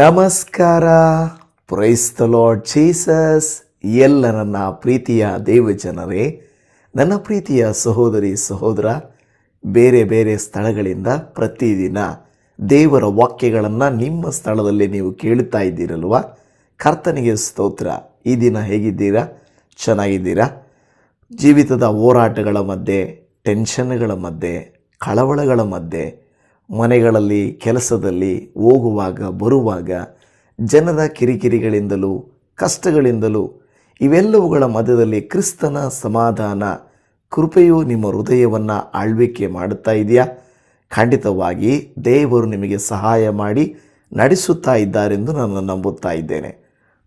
ನಮಸ್ಕಾರ. ಪ್ರೈಸ್ತ lord Jesus ಎಲ್ಲ ನನ್ನ ಪ್ರೀತಿಯ ದೇವಜನರೇ ನನ್ನ ಪ್ರೀತಿಯ ಸಹೋದರಿ, ಸಹೋದರ, ಬೇರೆ ಬೇರೆ ಸ್ಥಳಗಳಿಂದ ಪ್ರತಿದಿನ ದೇವರ ವಾಕ್ಯಗಳನ್ನು ನಿಮ್ಮ ಸ್ಥಳದಲ್ಲಿ ನೀವು ಕೇಳ್ತಾ ಇದ್ದೀರಲ್ವ? ಕರ್ತನಿಗೆ ಸ್ತೋತ್ರ. ಈ ದಿನ ಹೇಗಿದ್ದೀರಾ? ಚೆನ್ನಾಗಿದ್ದೀರಾ? ಜೀವಿತದ ಹೋರಾಟಗಳ ಮಧ್ಯೆ ಟೆನ್ಷನ್ಗಳ ಮಧ್ಯೆ, ಕಳವಳಗಳ ಮಧ್ಯೆ ಮನೆಗಳಲ್ಲಿ, ಕೆಲಸದಲ್ಲಿ ಹೋಗುವಾಗ, ಬರುವಾಗ ಜನರ ಕಿರಿಕಿರಿಗಳಿಂದಲೂ, ಕಷ್ಟಗಳಿಂದಲೂ ಇವೆಲ್ಲವುಗಳ ಮಧ್ಯದಲ್ಲಿ ಕ್ರಿಸ್ತನ ಸಮಾಧಾನ, ಕೃಪೆಯು ನಿಮ್ಮ ಹೃದಯವನ್ನು ಆಳ್ವಿಕೆ ಮಾಡುತ್ತಾ ಇದೆಯಾ? ಖಂಡಿತವಾಗಿ ದೇವರು ನಿಮಗೆ ಸಹಾಯ ಮಾಡಿ ನಡೆಸುತ್ತಾ ಇದ್ದಾರೆಂದು ನಾನು ನಂಬುತ್ತಾ ಇದ್ದೇನೆ.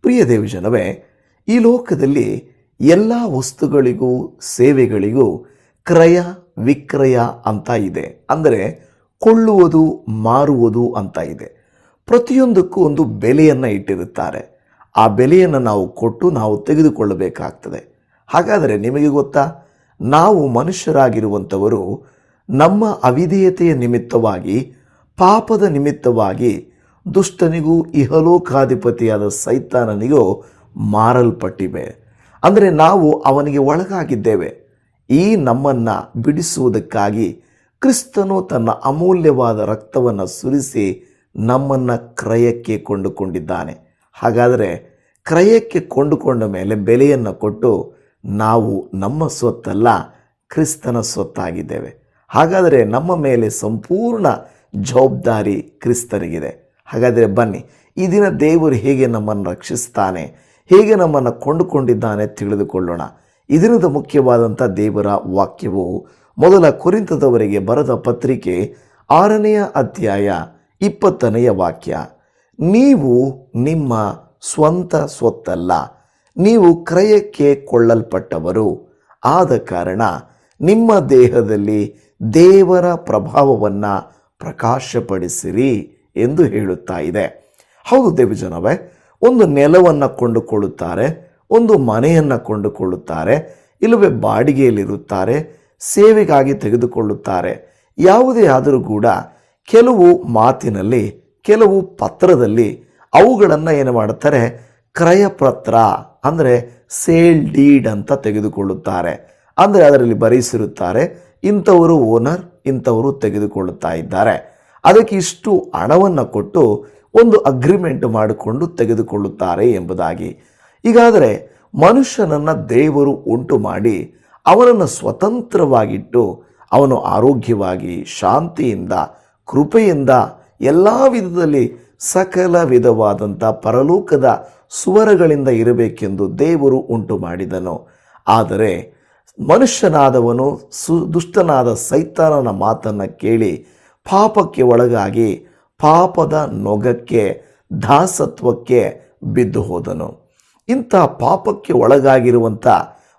ಪ್ರಿಯ ದೇವಜನವೇ, ಈ ಲೋಕದಲ್ಲಿ ಎಲ್ಲ ವಸ್ತುಗಳಿಗೂ, ಸೇವೆಗಳಿಗೂ ಕ್ರಯ ವಿಕ್ರಯ ಅಂತ ಇದೆ. ಅಂದರೆ ಕೊಳ್ಳುವುದು, ಮಾರುವುದು ಅಂತ ಇದೆ. ಪ್ರತಿಯೊಂದಕ್ಕೂ ಒಂದು ಬೆಲೆಯನ್ನು ಇಟ್ಟಿರುತ್ತಾರೆ. ಆ ಬೆಲೆಯನ್ನು ನಾವು ಕೊಟ್ಟು ನಾವು ತೆಗೆದುಕೊಳ್ಳಬೇಕಾಗ್ತದೆ. ಹಾಗಾದರೆ ನಿಮಗೆ ಗೊತ್ತಾ? ನಾವು ಮನುಷ್ಯರಾಗಿರುವಂಥವರು ನಮ್ಮ ಅವಿಧೇಯತೆಯ ನಿಮಿತ್ತವಾಗಿ, ಪಾಪದ ನಿಮಿತ್ತವಾಗಿ ದುಷ್ಟನಿಗೂ ಇಹಲೋಕಾಧಿಪತಿಯಾದ ಸೈತಾನನಿಗೂ ಮಾರಲ್ಪಟ್ಟಿವೆ. ಅಂದರೆ ನಾವು ಅವನಿಗೆ ಒಳಗಾಗಿದ್ದೇವೆ. ಈ ನಮ್ಮನ್ನು ಬಿಡಿಸುವುದಕ್ಕಾಗಿ ಕ್ರಿಸ್ತನು ತನ್ನ ಅಮೂಲ್ಯವಾದ ರಕ್ತವನ್ನು ಸುರಿಸಿ ನಮ್ಮನ್ನು ಕ್ರಯಕ್ಕೆ ಕೊಂಡುಕೊಂಡಿದ್ದಾನೆ. ಹಾಗಾದರೆ ಕ್ರಯಕ್ಕೆ ಕೊಂಡುಕೊಂಡ ಮೇಲೆ ಬೆಲೆಯನ್ನು ಕೊಟ್ಟು ನಾವು ನಮ್ಮ ಸ್ವತ್ತಲ್ಲ, ಕ್ರಿಸ್ತನ ಸ್ವತ್ತಾಗಿದ್ದೇವೆ. ಹಾಗಾದರೆ ನಮ್ಮ ಮೇಲೆ ಸಂಪೂರ್ಣ ಜವಾಬ್ದಾರಿ ಕ್ರಿಸ್ತನಿಗಿದೆ. ಹಾಗಾದರೆ ಬನ್ನಿ, ಈ ದಿನ ದೇವರು ಹೇಗೆ ನಮ್ಮನ್ನು ರಕ್ಷಿಸ್ತಾನೆ, ಹೇಗೆ ನಮ್ಮನ್ನು ಕೊಂಡುಕೊಂಡಿದ್ದಾನೆ ತಿಳಿದುಕೊಳ್ಳೋಣ. ಇದರಿಂದ ಮುಖ್ಯವಾದಂಥ ದೇವರ ವಾಕ್ಯವು ಮೊದಲ ಕುರಿತದವರಿಗೆ ಬರೆದ ಪತ್ರಿಕೆ ಆರನೆಯ ಅಧ್ಯಾಯ ಇಪ್ಪತ್ತನೆಯ ವಾಕ್ಯ. ನೀವು ನಿಮ್ಮ ಸ್ವಂತ ಸ್ವತ್ತಲ್ಲ, ನೀವು ಕ್ರಯಕ್ಕೆ ಕೊಳ್ಳಲ್ಪಟ್ಟವರು. ಆದ ಕಾರಣ ನಿಮ್ಮ ದೇಹದಲ್ಲಿ ದೇವರ ಪ್ರಭಾವವನ್ನು ಪ್ರಕಾಶಪಡಿಸಿರಿ ಎಂದು ಹೇಳುತ್ತಾ ಇದೆ. ಹೌದು ದೇವಜನವೇ ಒಂದು ನೆಲವನ್ನು ಕೊಂಡುಕೊಳ್ಳುತ್ತಾರೆ, ಒಂದು ಮನೆಯನ್ನು ಕೊಂಡುಕೊಳ್ಳುತ್ತಾರೆ, ಇಲ್ಲವೇ ಬಾಡಿಗೆಯಲ್ಲಿರುತ್ತಾರೆ ಸೇವೆಗಾಗಿ ತೆಗೆದುಕೊಳ್ಳುತ್ತಾರೆ. ಯಾವುದೇ ಆದರೂ ಕೂಡ ಕೆಲವು ಮಾತಿನಲ್ಲಿ, ಕೆಲವು ಪತ್ರದಲ್ಲಿ ಅವುಗಳನ್ನು ಏನು ಮಾಡುತ್ತಾರೆ? ಕ್ರಯಪತ್ರ ಅಂದರೆ ಸೇಲ್ ಡೀಡ್ ಅಂತ ತೆಗೆದುಕೊಳ್ಳುತ್ತಾರೆ. ಅಂದರೆ ಅದರಲ್ಲಿ ಬರೆಸಿರುತ್ತಾರೆ, ಇಂಥವರು ಓನರ್, ಇಂಥವರು ತೆಗೆದುಕೊಳ್ಳುತ್ತಾ ಇದ್ದಾರೆ. ಅದಕ್ಕೆ ಇಷ್ಟು ಹಣವನ್ನು ಕೊಟ್ಟು ಒಂದು ಅಗ್ರಿಮೆಂಟ್ ಮಾಡಿಕೊಂಡು ತೆಗೆದುಕೊಳ್ಳುತ್ತಾರೆ ಎಂಬುದಾಗಿ. ಈಗಾದರೆ ಮನುಷ್ಯನನ್ನು ದೇವರು ಉಂಟು ಮಾಡಿ ಅವನನ್ನು ಸ್ವತಂತ್ರವಾಗಿಟ್ಟು ಅವನು ಆರೋಗ್ಯವಾಗಿ, ಶಾಂತಿಯಿಂದ, ಕೃಪೆಯಿಂದ ಎಲ್ಲ ವಿಧದಲ್ಲಿ ಸಕಲ ವಿಧವಾದಂಥ ಪರಲೋಕದ ಸುವರಗಳಿಂದ ಇರಬೇಕೆಂದು ದೇವರು ಉಂಟು ಮಾಡಿದನು. ಆದರೆ ಮನುಷ್ಯನಾದವನು, ಸು, ದುಷ್ಟನಾದ ಸೈತಾನನ ಮಾತನ್ನು ಕೇಳಿ ಪಾಪಕ್ಕೆ ಒಳಗಾಗಿ ಪಾಪದ ನೊಗಕ್ಕೆ, ದಾಸತ್ವಕ್ಕೆ ಬಿದ್ದು ಹೋದನು ಇಂಥ ಪಾಪಕ್ಕೆ ಒಳಗಾಗಿರುವಂಥ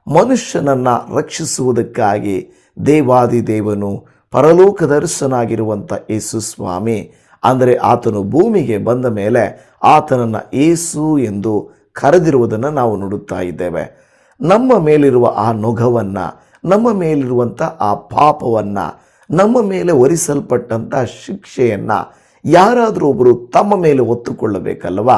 ಮನುಷ್ಯನನ್ನು ರಕ್ಷಿಸುವುದಕ್ಕಾಗಿ ದೇವಾದಿದೇವನು ಪರಲೋಕದರ್ಶನಾಗಿರುವಂಥ ಯೇಸು ಸ್ವಾಮಿ. ಅಂದರೆ ಆತನು ಭೂಮಿಗೆ ಬಂದ ಮೇಲೆ ಆತನನ್ನು ಏಸು ಎಂದು ಕರೆದಿರುವುದನ್ನು ನಾವು ನೋಡುತ್ತಾ ಇದ್ದೇವೆ. ನಮ್ಮ ಮೇಲಿರುವ ಆ ನೊಗವನ್ನು, ನಮ್ಮ ಮೇಲಿರುವಂಥ ಆ ಪಾಪವನ್ನು, ನಮ್ಮ ಮೇಲೆ ಒರಿಸಲ್ಪಟ್ಟಂಥ ಶಿಕ್ಷೆಯನ್ನು ಯಾರಾದರೂ ಒಬ್ಬರು ತಮ್ಮ ಮೇಲೆ ಒತ್ತುಕೊಳ್ಳಬೇಕಲ್ವ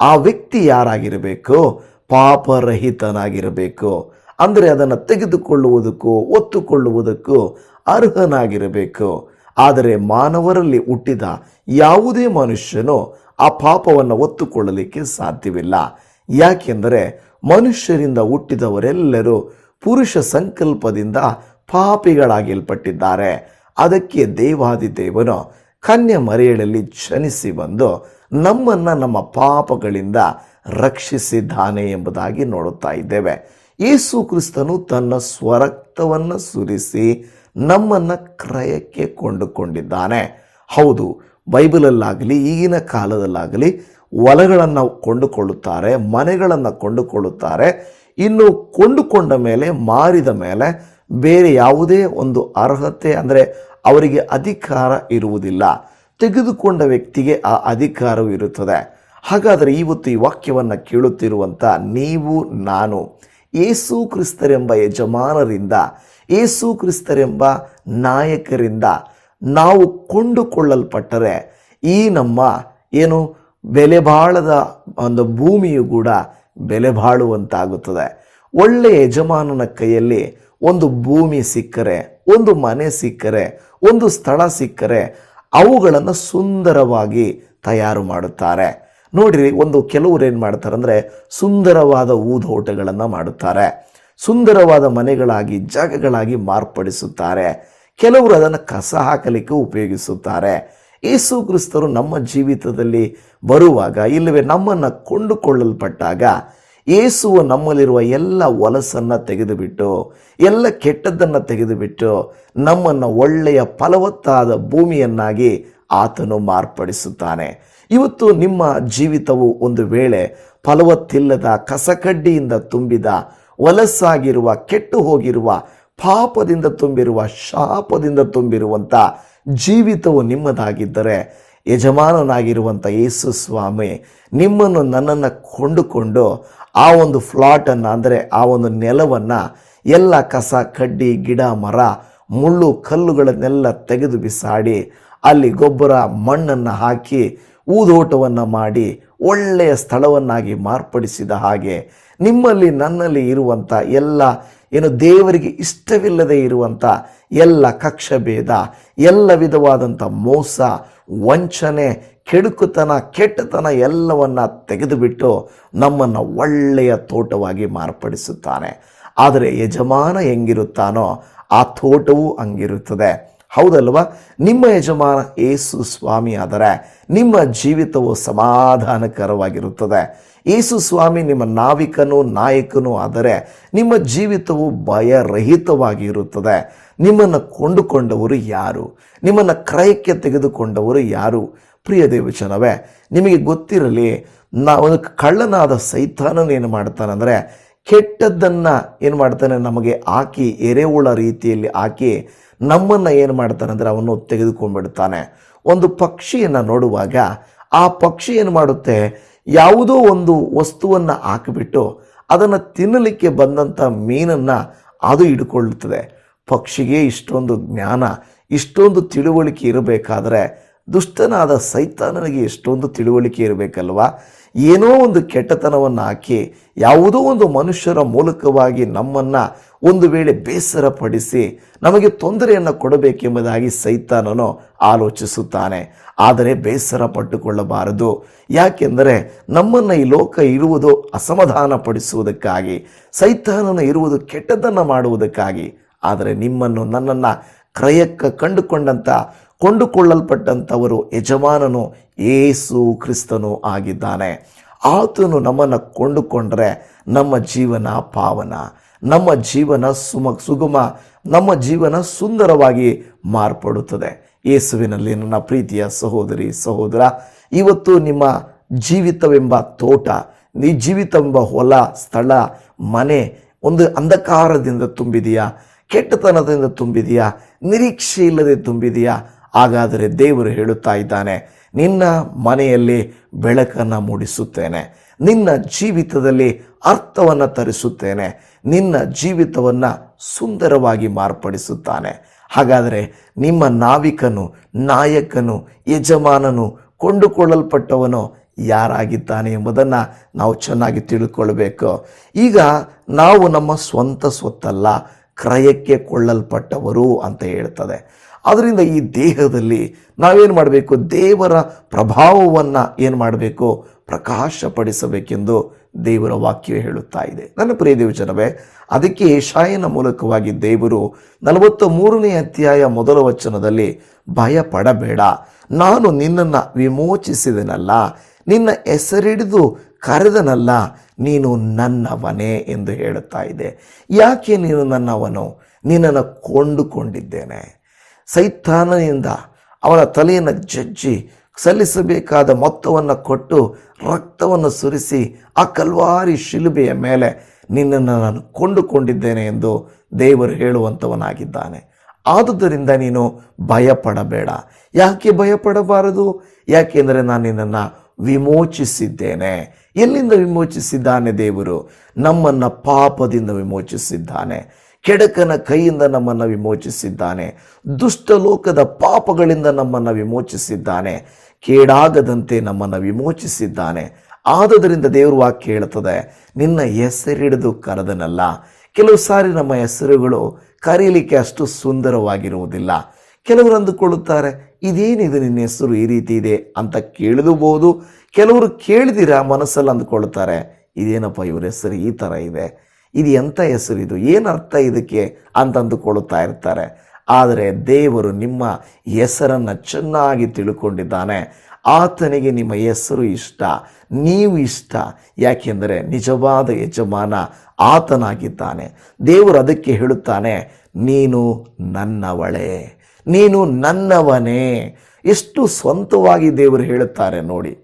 ಆ ವ್ಯಕ್ತಿ ಯಾರಾಗಿರಬೇಕು? ಪಾಪರಹಿತನಾಗಿರಬೇಕು. ಅಂದರೆ ಅದನ್ನು ತೆಗೆದುಕೊಳ್ಳುವುದಕ್ಕೂ, ಒತ್ತುಕೊಳ್ಳುವುದಕ್ಕೂ ಅರ್ಹನಾಗಿರಬೇಕು. ಆದರೆ ಮಾನವರಲ್ಲಿ ಹುಟ್ಟಿದ ಯಾವುದೇ ಮನುಷ್ಯನು ಆ ಪಾಪವನ್ನು ಒತ್ತುಕೊಳ್ಳಲಿಕ್ಕೆ ಸಾಧ್ಯವಿಲ್ಲ. ಯಾಕೆಂದರೆ ಮನುಷ್ಯರಿಂದ ಹುಟ್ಟಿದವರೆಲ್ಲರೂ ಪುರುಷ ಸಂಕಲ್ಪದಿಂದ ಪಾಪಿಗಳಾಗಿಲ್ಪಟ್ಟಿದ್ದಾರೆ. ಅದಕ್ಕೆ ದೇವಾದಿ ದೇವನು ಕನ್ಯ ಮರೆಯಳಲ್ಲಿ ಜನಿಸಿ ಬಂದು ನಮ್ಮನ್ನು ನಮ್ಮ ಪಾಪಗಳಿಂದ ರಕ್ಷಿಸಿದ್ದಾನೆ ಎಂಬುದಾಗಿ ನೋಡುತ್ತಾ ಇದ್ದೇವೆ. ಯೇಸು ಕ್ರಿಸ್ತನು ತನ್ನ ಸ್ವರಕ್ತವನ್ನು ಸುರಿಸಿ ನಮ್ಮನ್ನು ಕ್ರಯಕ್ಕೆ ಕೊಂಡುಕೊಂಡಿದ್ದಾನೆ. ಹೌದು, ಬೈಬಲಲ್ಲಾಗಲಿ, ಈಗಿನ ಕಾಲದಲ್ಲಾಗಲಿ ಹೊಲಗಳನ್ನು ಕೊಂಡುಕೊಳ್ಳುತ್ತಾರೆ, ಮನೆಗಳನ್ನು ಕೊಂಡುಕೊಳ್ಳುತ್ತಾರೆ. ಇನ್ನು ಕೊಂಡುಕೊಂಡ ಮೇಲೆ, ಮಾರಿದ ಮೇಲೆ ಬೇರೆ ಯಾವುದೇ ಒಂದು ಅರ್ಹತೆ ಅಂದರೆ ಅವರಿಗೆ ಅಧಿಕಾರ ಇರುವುದಿಲ್ಲ. ತೆಗೆದುಕೊಂಡ ವ್ಯಕ್ತಿಗೆ ಆ ಅಧಿಕಾರವೂ ಇರುತ್ತದೆ. ಹಾಗಾದರೆ ಇವತ್ತು ಈ ವಾಕ್ಯವನ್ನು ಕೇಳುತ್ತಿರುವಂಥ ನೀವು, ನಾನು ಏಸು ಕ್ರಿಸ್ತರೆಂಬ ಯಜಮಾನರಿಂದ ಏಸು ಕ್ರಿಸ್ತರೆಂಬ ನಾಯಕರಿಂದ ನಾವು ಕೊಂಡುಕೊಳ್ಳಲ್ಪಟ್ಟರೆ ಈ ನಮ್ಮ ಏನು ಬೆಲೆ ಬಾಳದ ಒಂದು ಭೂಮಿಯು ಕೂಡ ಬೆಲೆ ಬಾಳುವಂತಾಗುತ್ತದೆ. ಒಳ್ಳೆಯ ಯಜಮಾನನ ಕೈಯಲ್ಲಿ ಒಂದು ಭೂಮಿ ಸಿಕ್ಕರೆ, ಒಂದು ಮನೆ ಸಿಕ್ಕರೆ, ಒಂದು ಸ್ಥಳ ಸಿಕ್ಕರೆ, ಅವುಗಳನ್ನು ಸುಂದರವಾಗಿ ತಯಾರು ಮಾಡುತ್ತಾರೆ. ನೋಡ್ರಿ, ಒಂದು ಕೆಲವರು ಏನು ಮಾಡ್ತಾರೆ ಅಂದರೆ ಸುಂದರವಾದ ಊದೋಟಗಳನ್ನು ಮಾಡುತ್ತಾರೆ. ಸುಂದರವಾದ ಮನೆಗಳಾಗಿ, ಜಾಗಗಳಾಗಿ ಮಾರ್ಪಡಿಸುತ್ತಾರೆ. ಕೆಲವರು ಅದನ್ನು ಕಸ ಹಾಕಲಿಕ್ಕೆ ಉಪಯೋಗಿಸುತ್ತಾರೆ. ಯೇಸು ಕ್ರಿಸ್ತರು ನಮ್ಮ ಜೀವಿತದಲ್ಲಿ ಬರುವಾಗ, ಇಲ್ಲವೇ ನಮ್ಮನ್ನು ಕೊಂಡುಕೊಳ್ಳಲ್ಪಟ್ಟಾಗ ಯೇಸುವು ನಮ್ಮಲ್ಲಿರುವ ಎಲ್ಲ ಒಲಸನ್ನು ತೆಗೆದುಬಿಟ್ಟು, ಎಲ್ಲ ಕೆಟ್ಟದ್ದನ್ನು ತೆಗೆದುಬಿಟ್ಟು, ನಮ್ಮನ್ನು ಒಳ್ಳೆಯ ಫಲವತ್ತಾದ ಭೂಮಿಯನ್ನಾಗಿ ಆತನು ಮಾರ್ಪಡಿಸುತ್ತಾನೆ. ಇವತ್ತು ನಿಮ್ಮ ಜೀವಿತವು ಒಂದು ವೇಳೆ ಫಲವತ್ತಿಲ್ಲದ ಕಸಕಡ್ಡಿಯಿಂದ ತುಂಬಿದ ವಲಸ್ಸಾಗಿರುವ ಕೆಟ್ಟು ಹೋಗಿರುವ ಪಾಪದಿಂದ ತುಂಬಿರುವ, ಶಾಪದಿಂದ ತುಂಬಿರುವಂಥ ಜೀವಿತವು ನಿಮ್ಮದಾಗಿದ್ದರೆ ಯಜಮಾನನಾಗಿರುವಂಥ ಯೇಸು ಸ್ವಾಮಿ ನಿಮ್ಮನ್ನು ನನ್ನನ್ನು ಕೊಂಡುಕೊಂಡು ಆ ಒಂದು ಫ್ಲಾಟನ್ನು ಅಂದರೆ ಆ ಒಂದು ನೆಲವನ್ನು ಎಲ್ಲ ಕಸ, ಕಡ್ಡಿ, ಗಿಡ, ಮರ, ಮುಳ್ಳು, ಕಲ್ಲುಗಳನ್ನೆಲ್ಲ ತೆಗೆದು ಬಿಸಾಡಿ ಅಲ್ಲಿ ಗೊಬ್ಬರ, ಮಣ್ಣನ್ನು ಹಾಕಿ ಊದೋಟವನ್ನು ಮಾಡಿ ಒಳ್ಳೆಯ ಸ್ಥಳವನ್ನಾಗಿ ಮಾರ್ಪಡಿಸಿದ ಹಾಗೆ ನಿಮ್ಮಲ್ಲಿ ನನ್ನಲ್ಲಿ ಇರುವಂಥ ಎಲ್ಲ, ಏನು ದೇವರಿಗೆ ಇಷ್ಟವಿಲ್ಲದೆ ಇರುವಂಥ ಎಲ್ಲ ಕಕ್ಷಭೇದ, ಎಲ್ಲ ವಿಧವಾದಂಥ ಮೋಸ, ವಂಚನೆ, ಕೆಡುಕುತನ, ಕೆಟ್ಟತನ ಎಲ್ಲವನ್ನ ತೆಗೆದುಬಿಟ್ಟು ನಮ್ಮನ್ನು ಒಳ್ಳೆಯ ತೋಟವಾಗಿ ಮಾರ್ಪಡಿಸುತ್ತಾನೆ. ಆದರೆ ಯಜಮಾನ ಹೆಂಗಿರುತ್ತಾನೋ ಆ ತೋಟವೂ ಹಂಗಿರುತ್ತದೆ. ಹೌದಲ್ವಾ? ನಿಮ್ಮ ಯಜಮಾನ ಏಸು ಸ್ವಾಮಿ ಆದರೆ ನಿಮ್ಮ ಜೀವಿತವು ಸಮಾಧಾನಕರವಾಗಿರುತ್ತದೆ. ಏಸು ಸ್ವಾಮಿ ನಿಮ್ಮ ನಾವಿಕನು ನಾಯಕನು ಆದರೆ ನಿಮ್ಮ ಜೀವಿತವು ಭಯರಹಿತವಾಗಿ ಇರುತ್ತದೆ ನಿಮ್ಮನ್ನು ಕೊಂಡುಕೊಂಡವರು ಯಾರು? ನಿಮ್ಮನ್ನು ಕ್ರಯಕ್ಕೆ ತೆಗೆದುಕೊಂಡವರು ಯಾರು? ಪ್ರಿಯ ದೇವಚನವೇ ನಿಮಗೆ ಗೊತ್ತಿರಲಿ, ನಾ ಒಂದು ಕಳ್ಳನಾದ ಸೈತಾನನು ಏನು ಮಾಡ್ತಾನಂದರೆ, ಕೆಟ್ಟದ್ದನ್ನು ಏನು ಮಾಡ್ತಾನೆ, ನಮಗೆ ಹಾಕಿ ಎರೆಹುಳ ರೀತಿಯಲ್ಲಿ ಹಾಕಿ ನಮ್ಮನ್ನು ಏನು ಮಾಡ್ತಾನೆ ಅಂದರೆ ಅವನು ತೆಗೆದುಕೊಂಡ್ಬಿಡ್ತಾನೆ. ಒಂದು ಪಕ್ಷಿಯನ್ನು ನೋಡುವಾಗ ಆ ಪಕ್ಷಿ ಏನು ಮಾಡುತ್ತೆ? ಯಾವುದೋ ಒಂದು ವಸ್ತುವನ್ನು ಹಾಕಿಬಿಟ್ಟು ಅದನ್ನು ತಿನ್ನಲಿಕ್ಕೆ ಬಂದಂಥ ಮೀನನ್ನು ಅದು ಹಿಡ್ಕೊಳ್ಳುತ್ತದೆ. ಪಕ್ಷಿಗೆ ಇಷ್ಟೊಂದು ಜ್ಞಾನ, ಇಷ್ಟೊಂದು ತಿಳುವಳಿಕೆ ಇರಬೇಕಾದರೆ ದುಷ್ಟನಾದ ಸೈತಾನನಿಗೆ ಎಷ್ಟೊಂದು ತಿಳುವಳಿಕೆ ಇರಬೇಕಲ್ವಾ? ಏನೋ ಒಂದು ಕೆಟ್ಟತನವನ್ನು ಹಾಕಿ ಯಾವುದೋ ಒಂದು ಮನುಷ್ಯರ ಮೂಲಕವಾಗಿ ನಮ್ಮನ್ನು ಒಂದು ವೇಳೆ ಬೇಸರಪಡಿಸಿ ನಮಗೆ ತೊಂದರೆಯನ್ನು ಕೊಡಬೇಕೆಂಬುದಾಗಿ ಸೈತಾನನು ಆಲೋಚಿಸುತ್ತಾನೆ. ಆದರೆ ಬೇಸರ ಪಟ್ಟುಕೊಳ್ಳಬಾರದು ಯಾಕೆಂದರೆ ನಮ್ಮನ್ನು ಈ ಲೋಕ ಇರುವುದು ಅಸಮಾಧಾನ ಪಡಿಸುವುದಕ್ಕಾಗಿ ಸೈತಾನನು ಇರುವುದು ಕೆಟ್ಟದನ್ನು ಮಾಡುವುದಕ್ಕಾಗಿ. ಆದರೆ ನಿಮ್ಮನ್ನು ನನ್ನನ್ನು ಕ್ರಯಕ್ಕೆ ಕಂಡುಕೊಂಡಂಥ ಕೊಂಡುಕೊಳ್ಳಲ್ಪಟ್ಟಂಥವರು ಯಜಮಾನನು ಏಸು ಕ್ರಿಸ್ತನು ಆಗಿದ್ದಾನೆ. ಆತನು ನಮ್ಮನ್ನು ಕೊಂಡುಕೊಂಡ್ರೆ ನಮ್ಮ ಜೀವನ ಪಾವನ, ನಮ್ಮ ಜೀವನ ಸುಮ, ಸುಗಮ, ನಮ್ಮ ಜೀವನ ಸುಂದರವಾಗಿ ಮಾರ್ಪಡುತ್ತದೆ. ಯೇಸುವಿನಲ್ಲಿ ನನ್ನ ಪ್ರೀತಿಯ ಸಹೋದರಿ, ಸಹೋದರ, ಇವತ್ತು ನಿಮ್ಮ ಜೀವಿತವೆಂಬ ತೋಟ, ನೀ ಜೀವಿತವೆಂಬ ಹೊಲ, ಸ್ಥಳ, ಮನೆ ಒಂದು ಅಂಧಕಾರದಿಂದ ತುಂಬಿದೆಯಾ? ಕೆಟ್ಟತನದಿಂದ ತುಂಬಿದೆಯಾ? ನಿರೀಕ್ಷೆ ಇಲ್ಲದೆ ತುಂಬಿದೆಯಾ? ಹಾಗಾದರೆ ದೇವರು ಹೇಳುತ್ತಾ ಇದ್ದಾನೆ, ನಿನ್ನ ಮನೆಯಲ್ಲಿ ಬೆಳಕನ್ನು ಮೂಡಿಸುತ್ತೇನೆ, ನಿನ್ನ ಜೀವಿತದಲ್ಲಿ ಅರ್ಥವನ್ನು ತರಿಸುತ್ತೇನೆ, ನಿನ್ನ ಜೀವಿತವನ್ನು ಸುಂದರವಾಗಿ ಮಾರ್ಪಡಿಸುತ್ತಾನೆ. ಹಾಗಾದರೆ ನಿಮ್ಮ ನಾವಿಕನು, ನಾಯಕನು, ಯಜಮಾನನು, ಕೊಂಡುಕೊಳ್ಳಲ್ಪಟ್ಟವನು ಯಾರಾಗಿದ್ದಾನೆ ಎಂಬುದನ್ನು ನಾವು ಚೆನ್ನಾಗಿ ತಿಳ್ಕೊಳ್ಬೇಕು. ಈಗ ನಾವು ನಮ್ಮ ಸ್ವಂತ ಸ್ವತ್ತಲ್ಲ, ಕ್ರಯಕ್ಕೆ ಕೊಳ್ಳಲ್ಪಟ್ಟವರು ಅಂತ ಹೇಳ್ತದೆ. ಅದರಿಂದ ಈ ದೇಹದಲ್ಲಿ ನಾವೇನು ಮಾಡಬೇಕು? ದೇವರ ಪ್ರಭಾವವನ್ನು ಏನು ಮಾಡಬೇಕು? ಪ್ರಕಾಶಪಡಿಸಬೇಕೆಂದು ದೇವರ ವಾಕ್ಯ ಹೇಳುತ್ತಾ ಇದೆ. ನನ್ನ ಪ್ರಿಯ ದೇವಜನವೇ, ಅದಕ್ಕೆ ಏಷಾಯನ ಮೂಲಕವಾಗಿ ದೇವರು ನಲವತ್ತ ಮೂರನೇ ಅಧ್ಯಾಯ ಮೊದಲ ವಚನದಲ್ಲಿ ಭಯ ಪಡಬೇಡ ನಾನು ನಿನ್ನನ್ನು ವಿಮೋಚಿಸಿದನಲ್ಲ, ನಿನ್ನ ಹೆಸರಿಡಿದು ಕರೆದನಲ್ಲ, ನೀನು ನನ್ನವನೇ ಎಂದು ಹೇಳುತ್ತಾ ಇದೆ. ಯಾಕೆ ನೀನು ನನ್ನವನು? ನಿನ್ನನ್ನು ಕೊಂಡುಕೊಂಡಿದ್ದೇನೆ. ಸೈತಾನನಿಂದ ಅವನ ತಲೆಯನ್ನು ಜಜ್ಜಿ ಸಲ್ಲಿಸಬೇಕಾದ ಮೊತ್ತವನ್ನು ಕೊಟ್ಟು ರಕ್ತವನ್ನು ಸುರಿಸಿ ಆ ಕಲ್ವಾರಿ ಶಿಲುಬೆಯ ಮೇಲೆ ನಿನ್ನನ್ನು ನಾನು ಕೊಂಡುಕೊಂಡಿದ್ದೇನೆ ಎಂದು ದೇವರು ಹೇಳುವಂಥವನಾಗಿದ್ದಾನೆ. ಆದುದರಿಂದ ನೀನು ಭಯಪಡಬೇಡ. ಯಾಕೆ ಭಯಪಡಬಾರದು? ಯಾಕೆಂದರೆ ನಾನು ನಿನ್ನನ್ನು ವಿಮೋಚಿಸಿದ್ದೇನೆ. ಎಲ್ಲಿಂದ ವಿಮೋಚಿಸಿದ್ದಾನೆ ದೇವರು? ನಮ್ಮನ್ನು ಪಾಪದಿಂದ ವಿಮೋಚಿಸಿದ್ದಾನೆ. ಕೆಡಕನ ಕೈಯಿಂದ ನಮ್ಮನ್ನು ವಿಮೋಚಿಸಿದ್ದಾನೆ. ದುಷ್ಟ ಲೋಕದ ಪಾಪಗಳಿಂದ ನಮ್ಮನ್ನು ವಿಮೋಚಿಸಿದ್ದಾನೆ. ಕೇಡಾಗದಂತೆ ನಮ್ಮನ್ನು ವಿಮೋಚಿಸಿದ್ದಾನೆ. ಆದುದರಿಂದ ದೇವರು ವಾಕ್ಯ ಹೇಳುತ್ತದೆ ನಿನ್ನ ಹೆಸರಿಡಿದು ಕರೆದನಲ್ಲ. ಕೆಲವು ಸಾರಿ ನಮ್ಮ ಹೆಸರುಗಳು ಕರೀಲಿಕ್ಕೆ ಅಷ್ಟು ಸುಂದರವಾಗಿರುವುದಿಲ್ಲ. ಕೆಲವರು ಅಂದುಕೊಳ್ಳುತ್ತಾರೆ ಇದೇನಿದು ನಿನ್ನ ಹೆಸರು? ಈ ರೀತಿ ಇದೆ ಅಂತ ಕೇಳಿದಬಹುದು ಕೆಲವರು ಕೇಳಿದಿರ ಮನಸ್ಸಲ್ಲಿ ಅಂದುಕೊಳ್ಳುತ್ತಾರೆ, ಇದೇನಪ್ಪ ಇವರ ಹೆಸರು? ಈ ಥರ ಇದೆ. ಇದು ಎಂಥ ಹೆಸರು ಇದು? ಏನು ಅರ್ಥ ಇದಕ್ಕೆ ಅಂತಂದುಕೊಳ್ಳುತ್ತಾ ಇರ್ತಾರೆ. ಆದರೆ ದೇವರು ನಿಮ್ಮ ಹೆಸರನ್ನು ಚೆನ್ನಾಗಿ ತಿಳ್ಕೊಂಡಿದ್ದಾನೆ. ಆತನಿಗೆ ನಿಮ್ಮ ಹೆಸರು ಇಷ್ಟ. ನೀವು ಇಷ್ಟ. ಯಾಕೆಂದರೆ ನಿಜವಾದ ಯಜಮಾನ ಆತನಾಗಿದ್ದಾನೆ. ದೇವರು ಅದಕ್ಕೆ ಹೇಳುತ್ತಾನೆ, ನೀನು ನನ್ನವಳೇ. ನೀನು ನನ್ನವನೇ. ಎಷ್ಟು ಸ್ವಂತವಾಗಿ ದೇವರು ಹೇಳುತ್ತಾರೆ ನೋಡಿ.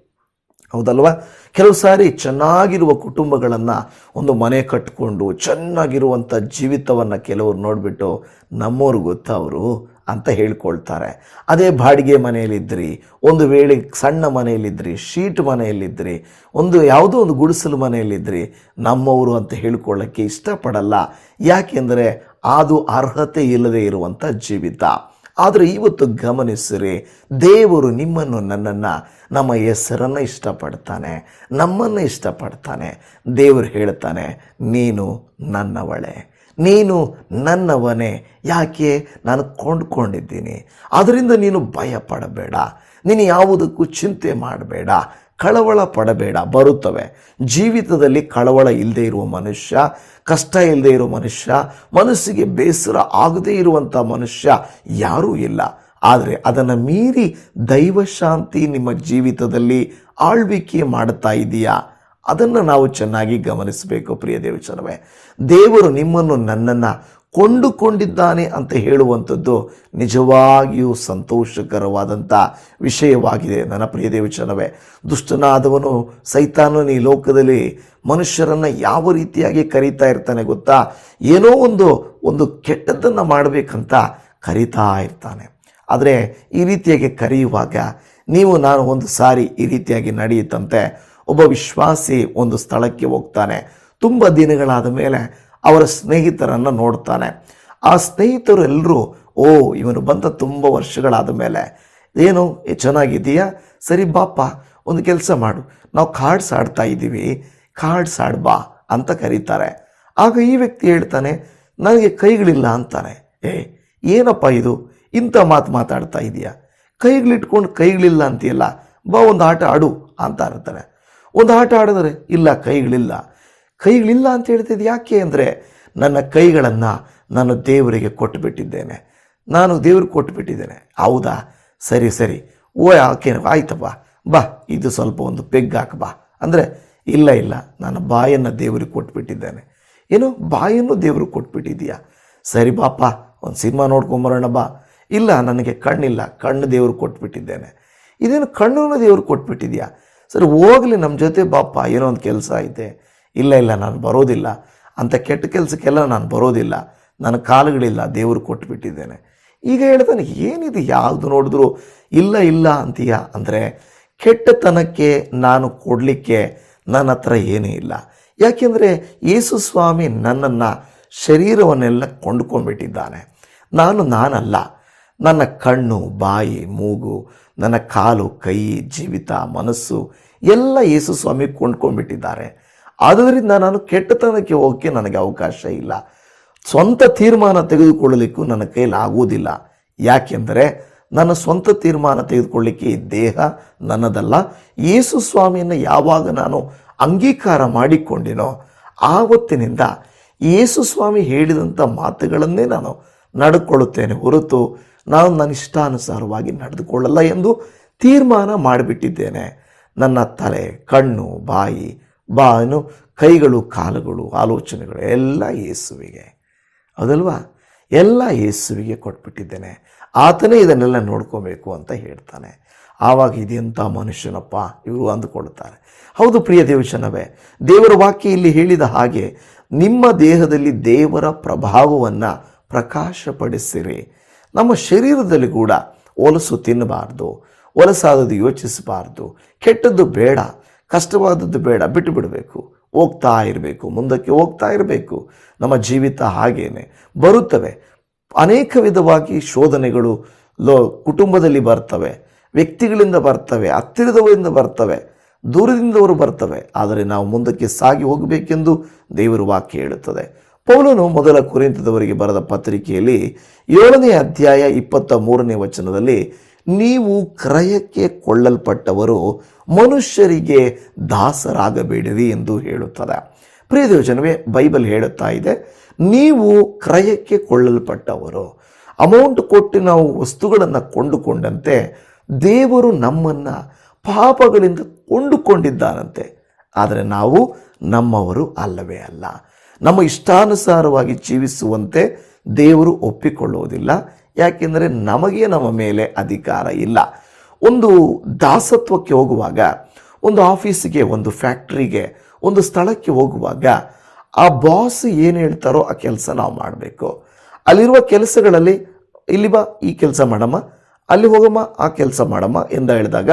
ಹೌದಲ್ವಾ? ಕೆಲವು ಸಾರಿ ಚೆನ್ನಾಗಿರುವ ಕುಟುಂಬಗಳನ್ನು ಒಂದು ಮನೆ ಕಟ್ಟಿಕೊಂಡು ಚೆನ್ನಾಗಿರುವಂಥ ಜೀವಿತವನ್ನು ಕೆಲವರು ನೋಡಿಬಿಟ್ಟು ನಮ್ಮವ್ರು ಗೊತ್ತವರು ಅಂತ ಹೇಳ್ಕೊಳ್ತಾರೆ. ಅದೇ ಬಾಡಿಗೆ ಮನೆಯಲ್ಲಿದ್ದಿರಿ ಒಂದು ವೇಳೆ ಸಣ್ಣ ಮನೆಯಲ್ಲಿದ್ರಿ, ಶೀಟ್ ಮನೆಯಲ್ಲಿದ್ದಿರಿ ಒಂದು ಯಾವುದೋ ಒಂದು ಗುಡಿಸಲು ಮನೆಯಲ್ಲಿದ್ರಿ, ನಮ್ಮವರು ಅಂತ ಹೇಳ್ಕೊಳ್ಳೋಕ್ಕೆ ಇಷ್ಟಪಡಲ್ಲ. ಯಾಕೆಂದರೆ ಅದು ಅರ್ಹತೆ ಇಲ್ಲದೆ ಇರುವಂಥ ಜೀವಿತ. ಆದರೆ ಇವತ್ತು ಗಮನಿಸಿರಿ, ದೇವರು ನಿಮ್ಮನ್ನು ನನ್ನನ್ನು ನಮ್ಮ ಹೆಸರನ್ನು ಇಷ್ಟಪಡ್ತಾನೆ, ನಮ್ಮನ್ನು ಇಷ್ಟಪಡ್ತಾನೆ. ದೇವರು ಹೇಳ್ತಾನೆ, ನೀನು ನನ್ನವಳೆ, ನೀನು ನನ್ನವನೇ, ಯಾಕೆ? ನಾನು ಕೊಂಡ್ಕೊಂಡಿದ್ದೀನಿ. ಅದರಿಂದ ನೀನು ಭಯ ಪಡಬೇಡ ನೀನು ಯಾವುದಕ್ಕೂ ಚಿಂತೆ ಮಾಡಬೇಡ, ಕಳವಳ ಪಡಬೇಡ, ಬರುತ್ತವೆ. ಜೀವಿತದಲ್ಲಿ ಕಳವಳ ಇಲ್ಲದೆ ಇರುವ ಮನುಷ್ಯ, ಕಷ್ಟ ಇಲ್ಲದೆ ಇರೋ ಮನುಷ್ಯ, ಮನಸ್ಸಿಗೆ ಬೇಸರ ಆಗದೇ ಇರುವಂಥ ಮನುಷ್ಯ ಯಾರೂ ಇಲ್ಲ. ಆದರೆ ಅದನ್ನು ಮೀರಿ ದೈವಶಾಂತಿ ನಿಮ್ಮ ಜೀವಿತದಲ್ಲಿ ಆಳ್ವಿಕೆ ಮಾಡುತ್ತಾ ಇದೆಯಾ? ಅದನ್ನು ನಾವು ಚೆನ್ನಾಗಿ ಗಮನಿಸಬೇಕು ಪ್ರಿಯ ದೇವಚನವೇ ದೇವರು ನಿಮ್ಮನ್ನು ನನ್ನನ್ನು ಕೊಂಡುಕೊಂಡಿದ್ದಾನೆ ಅಂತ ಹೇಳುವಂಥದ್ದು ನಿಜವಾಗಿಯೂ ಸಂತೋಷಕರವಾದಂಥ ವಿಷಯವಾಗಿದೆ ನನ್ನ ಪ್ರಿಯ ದೇವಚನವೇ ದುಷ್ಟನಾದವನು ಸೈತಾನನ ಈ ಲೋಕದಲ್ಲಿ ಮನುಷ್ಯರನ್ನು ಯಾವ ರೀತಿಯಾಗಿ ಕರೀತಾ ಇರ್ತಾನೆ ಗೊತ್ತಾ? ಏನೋ ಒಂದು ಒಂದು ಕೆಟ್ಟದ್ದನ್ನು ಮಾಡಬೇಕಂತ ಕರೀತಾ ಇರ್ತಾನೆ. ಆದರೆ ಈ ರೀತಿಯಾಗಿ ಕರೆಯುವಾಗ ನೀವು ನಾನು ಒಂದು ಸಾರಿ ಈ ರೀತಿಯಾಗಿ ನಡೆಯುತ್ತಂತೆ. ಒಬ್ಬ ವಿಶ್ವಾಸಿ ಒಂದು ಸ್ಥಳಕ್ಕೆ ಹೋಗ್ತಾನೆ. ತುಂಬ ದಿನಗಳಾದ ಮೇಲೆ ಅವರ ಸ್ನೇಹಿತರನ್ನು ನೋಡ್ತಾನೆ. ಆ ಸ್ನೇಹಿತರು ಎಲ್ಲರೂ ಓ, ಇವನು ಬಂದ ತುಂಬ ವರ್ಷಗಳಾದ ಮೇಲೆ. ಏನು ಚೆನ್ನಾಗಿದೆಯಾ ಸರಿ ಬಾಪ ಒಂದು ಕೆಲಸ ಮಾಡು. ನಾವು ಕಾರ್ಡ್ಸ್ ಆಡ್ತಾ ಇದ್ದೀವಿ. ಕಾರ್ಡ್ಸ್ ಆಡ್ಬಾ ಅಂತ ಕರೀತಾರೆ. ಆಗ ಈ ವ್ಯಕ್ತಿ ಹೇಳ್ತಾನೆ, ನನಗೆ ಕೈಗಳಿಲ್ಲ ಅಂತಾನೆ. ಏ, ಏನಪ್ಪ ಇದು? ಇಂಥ ಮಾತು ಮಾತಾಡ್ತಾ ಇದೆಯಾ? ಕೈಗಳಿಟ್ಕೊಂಡು ಕೈಗಳಿಲ್ಲ ಅಂತೀಯಲ್ಲ? ಬಾ ಒಂದು ಆಟ ಆಡು ಅಂತ ಇರ್ತಾರೆ ಒಂದು ಆಟ ಆಡಿದ್ರೆ, ಇಲ್ಲ ಕೈಗಳಿಲ್ಲ ಕೈಗಳಿಲ್ಲ ಅಂತ ಹೇಳ್ತಿದ್ದು ಯಾಕೆ ಅಂದರೆ, ನನ್ನ ಕೈಗಳನ್ನು ನಾನು ದೇವರಿಗೆ ಕೊಟ್ಟುಬಿಟ್ಟಿದ್ದೇನೆ ನಾನು ದೇವ್ರಿಗೆ ಕೊಟ್ಟುಬಿಟ್ಟಿದ್ದೇನೆ ಹೌದಾ? ಸರಿ ಸರಿ. ಓ, ಯಾಕೆ? ಆಯ್ತಪ್ಪ. ಬಾ, ಇದು ಸ್ವಲ್ಪ ಒಂದು ಪೆಗ್ ಹಾಕಬಾ ಅಂದರೆ, ಇಲ್ಲ ಇಲ್ಲ. ನಾನು ಬಾಯನ್ನು ದೇವರಿಗೆ ಕೊಟ್ಬಿಟ್ಟಿದ್ದೇನೆ. ಏನು? ಬಾಯನ್ನು ದೇವ್ರಿಗೆ ಕೊಟ್ಬಿಟ್ಟಿದೀಯಾ ಸರಿ ಬಾಪ ಒಂದು ಸಿನಿಮಾ ನೋಡ್ಕೊಂಬರೋಣ ಬಾ. ಇಲ್ಲ, ನನಗೆ ಕಣ್ಣಿಲ್ಲ, ಕಣ್ಣು ದೇವರು ಕೊಟ್ಬಿಟ್ಟಿದ್ದೇನೆ. ಇದೇನು ಕಣ್ಣು ದೇವರು ಕೊಟ್ಬಿಟ್ಟಿದ್ಯಾ? ಸರಿ, ಹೋಗಲಿ ನಮ್ಮ ಜೊತೆ ಬಾಪ ಏನೋ ಒಂದು ಕೆಲಸ ಐತೆ. ಇಲ್ಲ ಇಲ್ಲ, ನಾನು ಬರೋದಿಲ್ಲ. ಅಂಥ ಕೆಟ್ಟ ಕೆಲಸಕ್ಕೆಲ್ಲ ನಾನು ಬರೋದಿಲ್ಲ. ನನ್ನ ಕಾಲುಗಳಿಲ್ಲ, ದೇವರು ಕೊಟ್ಬಿಟ್ಟಿದ್ದೇನೆ. ಈಗ ಹೇಳ್ತಾನೆ, ಏನಿದು, ಯಾವುದು ನೋಡಿದ್ರು ಇಲ್ಲ ಇಲ್ಲ ಅಂತೀಯ? ಅಂದರೆ ಕೆಟ್ಟತನಕ್ಕೆ ನಾನು ಕೊಡಲಿಕ್ಕೆ ನನ್ನ ಹತ್ರ ಏನೂ ಇಲ್ಲ. ಯಾಕೆಂದರೆ ಯೇಸು ಸ್ವಾಮಿ ನನ್ನನ್ನು ಶರೀರವನ್ನೆಲ್ಲ ಕೊಂಡ್ಕೊಂಡ್ಬಿಟ್ಟಿದ್ದಾನೆ. ನಾನು ನಾನಲ್ಲ. ನನ್ನ ಕಣ್ಣು, ಬಾಯಿ, ಮೂಗು, ನನ್ನ ಕಾಲು, ಕೈ, ಜೀವಿತ, ಮನಸ್ಸು ಎಲ್ಲ ಯೇಸು ಸ್ವಾಮಿ ಕೊಂಡ್ಕೊಂಡ್ಬಿಟ್ಟಿದ್ದಾರೆ. ಆದ್ದರಿಂದ ನಾನು ಕೆಟ್ಟತನಕ್ಕೆ ಹೋಗೋಕ್ಕೆ ನನಗೆ ಅವಕಾಶ ಇಲ್ಲ. ಸ್ವಂತ ತೀರ್ಮಾನ ತೆಗೆದುಕೊಳ್ಳಲಿಕ್ಕೂ ನನ್ನ ಕೈಲಿ ಆಗುವುದಿಲ್ಲ. ಯಾಕೆಂದರೆ ನನ್ನ ಸ್ವಂತ ತೀರ್ಮಾನ ತೆಗೆದುಕೊಳ್ಳಿಕ್ಕೆ ಈ ದೇಹ ನನ್ನದಲ್ಲ. ಯೇಸು ಸ್ವಾಮಿಯನ್ನು ಯಾವಾಗ ನಾನು ಅಂಗೀಕಾರ ಮಾಡಿಕೊಂಡಿನೋ ಆವತ್ತಿನಿಂದ ಯೇಸು ಸ್ವಾಮಿ ಹೇಳಿದಂಥ ಮಾತುಗಳನ್ನೇ ನಾನು ನಡ್ಕೊಳ್ಳುತ್ತೇನೆ ಹೊರತು ನಾನು ನನ್ನ ಇಷ್ಟಾನುಸಾರವಾಗಿ ನಡೆದುಕೊಳ್ಳಲ್ಲ ಎಂದು ತೀರ್ಮಾನ ಮಾಡಿಬಿಟ್ಟಿದ್ದೇನೆ. ನನ್ನ ತಲೆ, ಕಣ್ಣು, ಬಾಯಿ, ಬಾನು, ಕೈಗಳು, ಕಾಲುಗಳು, ಆಲೋಚನೆಗಳು ಎಲ್ಲ ಯೇಸುವಿಗೆ. ಹೌದಲ್ವಾ? ಎಲ್ಲ ಯೇಸುವಿಗೆ ಕೊಟ್ಬಿಟ್ಟಿದ್ದೇನೆ. ಆತನೇ ಇದನ್ನೆಲ್ಲ ನೋಡ್ಕೋಬೇಕು ಅಂತ ಹೇಳ್ತಾನೆ. ಆವಾಗ ಇದೆಂಥ ಮನುಷ್ಯನಪ್ಪ? ಇವರು ಅಂದುಕೊಳ್ತಾರೆ. ಹೌದು ಪ್ರಿಯ ದೇವಚನವೇ ದೇವರ ವಾಕ್ಯ ಇಲ್ಲಿ ಹೇಳಿದ ಹಾಗೆ, ನಿಮ್ಮ ದೇಹದಲ್ಲಿ ದೇವರ ಪ್ರಭಾವವನ್ನು ಪ್ರಕಾಶಪಡಿಸಿರಿ. ನಮ್ಮ ಶರೀರದಲ್ಲಿ ಕೂಡ ಒಲಸು ತಿನ್ನಬಾರ್ದು, ಒಲಸಾದದ್ದು ಯೋಚಿಸಬಾರ್ದು, ಕೆಟ್ಟದ್ದು ಬೇಡ, ಕಷ್ಟವಾದದ್ದು ಬೇಡ, ಬಿಟ್ಟು ಬಿಡಬೇಕು, ಹೋಗ್ತಾ ಇರಬೇಕು, ಮುಂದಕ್ಕೆ ಹೋಗ್ತಾ ಇರಬೇಕು. ನಮ್ಮ ಜೀವಿತ ಹಾಗೇನೆ. ಬರುತ್ತವೆ. ಅನೇಕ ವಿಧವಾಗಿ ಶೋಧನೆಗಳು ಲೋ, ಕುಟುಂಬದಲ್ಲಿ ಬರ್ತವೆ. ವ್ಯಕ್ತಿಗಳಿಂದ ಬರ್ತವೆ, ಹತ್ತಿರದವರಿಂದ ಬರ್ತವೆ, ದೂರದಿಂದವರು ಬರ್ತವೆ. ಆದರೆ ನಾವು ಮುಂದಕ್ಕೆ ಸಾಗಿ ಹೋಗಬೇಕೆಂದು ದೇವರ ವಾಕ್ಯ ಹೇಳುತ್ತದೆ. ಪೌಲನು ಮೊದಲ ಕುರಿತದವರಿಗೆ ಬರೆದ ಪತ್ರಿಕೆಯಲ್ಲಿ ಏಳನೇ ಅಧ್ಯಾಯ ಇಪ್ಪತ್ತ ಮೂರನೇ ವಚನದಲ್ಲಿ, ನೀವು ಕ್ರಯಕ್ಕೆ ಕೊಳ್ಳಲ್ಪಟ್ಟವರು ಮನುಷ್ಯರಿಗೆ ದಾಸರಾಗಬೇಡಿರಿ ಎಂದು ಹೇಳುತ್ತದೆ. ಪ್ರಿಯ ಬೈಬಲ್ ಹೇಳುತ್ತಾ ಇದೆ, ನೀವು ಕ್ರಯಕ್ಕೆ ಕೊಳ್ಳಲ್ಪಟ್ಟವರು. ಅಮೌಂಟ್ ಕೊಟ್ಟು ನಾವು ವಸ್ತುಗಳನ್ನು ಕೊಂಡುಕೊಂಡಂತೆ, ದೇವರು ನಮ್ಮನ್ನು ಪಾಪಗಳಿಂದ ಕೊಂಡುಕೊಂಡಿದ್ದಾನಂತೆ ಆದರೆ ನಾವು ನಮ್ಮವರು ಅಲ್ಲವೇ ಅಲ್ಲ. ನಮ್ಮ ಇಷ್ಟಾನುಸಾರವಾಗಿ ಜೀವಿಸುವಂತೆ ದೇವರು ಒಪ್ಪಿಕೊಳ್ಳುವುದಿಲ್ಲ. ಯಾಕೆಂದರೆ ನಮಗೆ ನಮ್ಮ ಮೇಲೆ ಅಧಿಕಾರ ಇಲ್ಲ. ಒಂದು ದಾಸತ್ವಕ್ಕೆ ಹೋಗುವಾಗ, ಒಂದು ಆಫೀಸಿಗೆ, ಒಂದು ಫ್ಯಾಕ್ಟ್ರಿಗೆ, ಒಂದು ಸ್ಥಳಕ್ಕೆ ಹೋಗುವಾಗ ಆ ಬಾಸ್ ಏನು ಹೇಳ್ತಾರೋ ಆ ಕೆಲಸ ನಾವು ಮಾಡಬೇಕು. ಅಲ್ಲಿರುವ ಕೆಲಸಗಳಲ್ಲಿ, ಇಲ್ಲಿ ಬಾ, ಈ ಕೆಲಸ ಮಾಡಮ್ಮ, ಅಲ್ಲಿ ಹೋಗಮ್ಮ, ಆ ಕೆಲಸ ಮಾಡಮ್ಮ ಎಂದು ಹೇಳಿದಾಗ,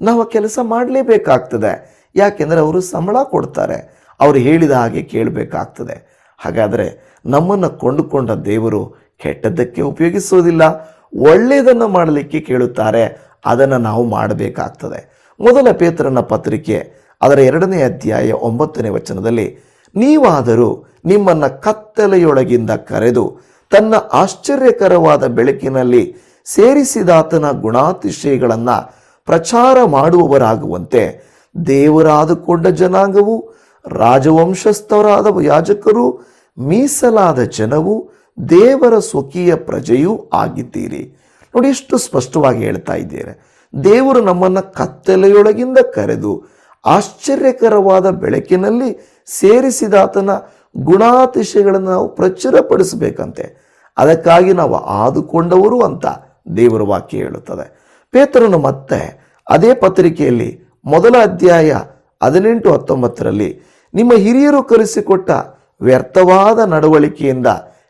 ನಾವು ಆ ಕೆಲಸ ಮಾಡಲೇಬೇಕಾಗ್ತದೆ. ಯಾಕೆಂದರೆ ಅವರು ಸಂಬಳ ಕೊಡ್ತಾರೆ. ಅವರು ಹೇಳಿದ ಹಾಗೆ ಕೇಳಬೇಕಾಗ್ತದೆ. ಹಾಗಾದರೆ ನಮ್ಮನ್ನು ಕೊಂಡುಕೊಂಡ ದೇವರು ಕೆಟ್ಟದ್ದಕ್ಕೆ ಉಪಯೋಗಿಸೋದಿಲ್ಲ ಒಳ್ಳೆಯದನ್ನು ಮಾಡಲಿಕ್ಕೆ ಕೇಳುತ್ತಾರೆ, ಅದನ್ನು ನಾವು ಮಾಡಬೇಕಾಗ್ತದೆ. ಮೊದಲ ಪೇತ್ರನ ಪತ್ರಿಕೆ, ಅದರ ಎರಡನೇ ಅಧ್ಯಾಯ ಒಂಬತ್ತನೇ ವಚನದಲ್ಲಿ, ನೀವಾದರೂ ನಿಮ್ಮನ್ನು ಕತ್ತಲೆಯೊಳಗಿಂದ ಕರೆದು ತನ್ನ ಆಶ್ಚರ್ಯಕರವಾದ ಬೆಳಕಿನಲ್ಲಿ ಸೇರಿಸಿದಾತನ ಗುಣಾತಿಶಯಗಳನ್ನು ಪ್ರಚಾರ ಮಾಡುವವರಾಗುವಂತೆ ದೇವರಾದುಕೊಂಡ ಜನಾಂಗವು ರಾಜವಂಶಸ್ಥರಾದ ಯಾಜಕರು ಮೀಸಲಾದ ಜನವು ದೇವರ ಸ್ವಕೀಯ ಪ್ರಜೆಯೂ ಆಗಿದ್ದೀರಿ. ನೋಡಿ ಎಷ್ಟು ಸ್ಪಷ್ಟವಾಗಿ ಹೇಳ್ತಾ ಇದ್ದೀರಿ ದೇವರು ನಮ್ಮನ್ನು ಕತ್ತಲೆಯೊಳಗಿಂದ ಕರೆದು ಆಶ್ಚರ್ಯಕರವಾದ ಬೆಳಕಿನಲ್ಲಿ ಸೇರಿಸಿದಾತನ ಗುಣಾತಿಶಯಗಳನ್ನು ನಾವು ಪ್ರಚುರಪಡಿಸಬೇಕಂತೆ. ಅದಕ್ಕಾಗಿ ನಾವು ಆದುಕೊಂಡವರು ಅಂತ ದೇವರ ವಾಕ್ಯ ಹೇಳುತ್ತದೆ. ಪೇತ್ರನು ಮತ್ತೆ ಅದೇ ಪತ್ರಿಕೆಯಲ್ಲಿ ಮೊದಲ ಅಧ್ಯಾಯ ಹದಿನೆಂಟು ಹತ್ತೊಂಬತ್ತರಲ್ಲಿ ನಿಮ್ಮ ಹಿರಿಯರು ಕಲಿಸಿಕೊಟ್ಟ ವ್ಯರ್ಥವಾದ ನಡವಳಿಕೆಯಿಂದ